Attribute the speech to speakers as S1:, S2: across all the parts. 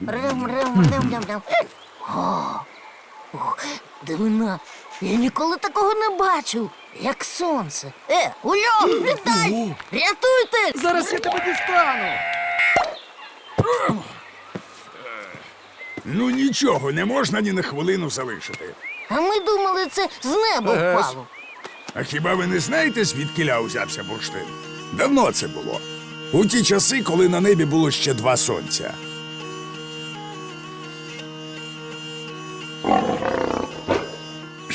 S1: Ням-ням-ням-ням. О, о, дивина. Я ніколи такого не бачив, як сонце. Е, Ульо, вітай! Рятуйте!
S2: Зараз я тебе дістану.
S3: Ну нічого, не можна ні на хвилину залишити.
S1: А ми думали, це з неба
S2: ж.
S1: впало.
S3: А хіба ви не знаєте, звідкиля узявся бурштин? Давно це було. У ті часи, коли на небі було ще два сонця.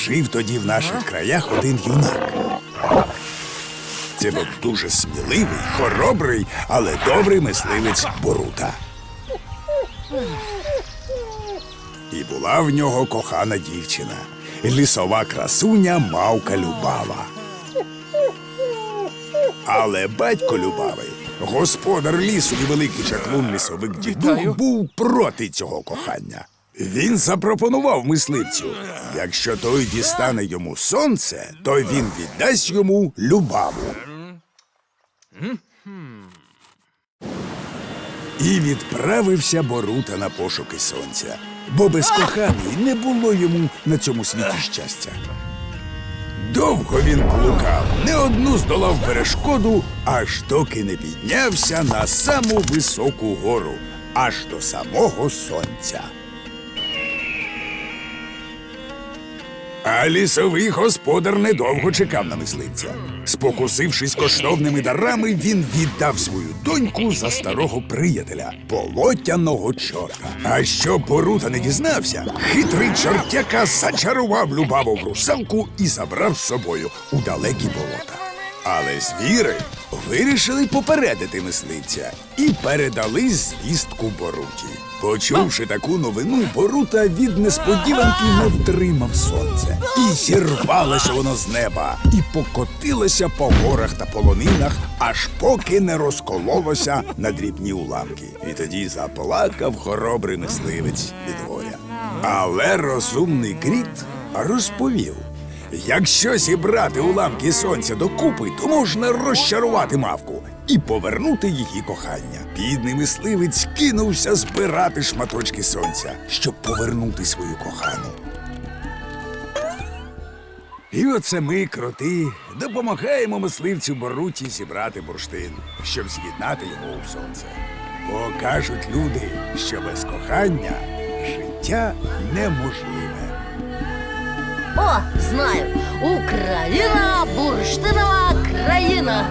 S3: Жив тоді в наших краях один юнак. Це був дуже сміливий, хоробрий, але добрий мисливець Борута. І була в нього кохана дівчина, лісова красуня Мавка Любава. Але батько Любави, господар лісу і великий чаклун лісовик дідух, був проти цього кохання. Він запропонував мисливцю, якщо той дістане йому сонце, то він віддасть йому любаву. І відправився Борута на пошуки сонця, бо без коханої не було йому на цьому світі щастя. Довго він блукав, не одну здолав перешкоду, аж доки не піднявся на саму високу гору, аж до самого сонця. А лісовий господар недовго чекав на мисливця. Спокусившись коштовними дарами, він віддав свою доньку за старого приятеля, полотяного чорта. А щоб Борута не дізнався, хитрий чортяка зачарував любаву в русалку і забрав з собою у далекі болота. Але звіри вирішили попередити мисливця і передали звістку Боруті. Почувши таку новину, Борута від несподіванки не втримав сонце. І зірвалося воно з неба, і покотилося по горах та полонинах, аж поки не розкололося на дрібні уламки. І тоді заплакав хоробрий мисливець від горя. Але розумний кріт розповів. Якщо зібрати уламки сонця докупи, то можна розчарувати мавку і повернути її кохання. Бідний мисливець кинувся збирати шматочки сонця, щоб повернути свою кохану. І оце ми, кроти, допомагаємо мисливцю Боруті зібрати бурштин, щоб з'єднати його у сонце. Бо кажуть люди, що без кохання життя неможливе.
S1: О, знаю. Украина бурштинова країна.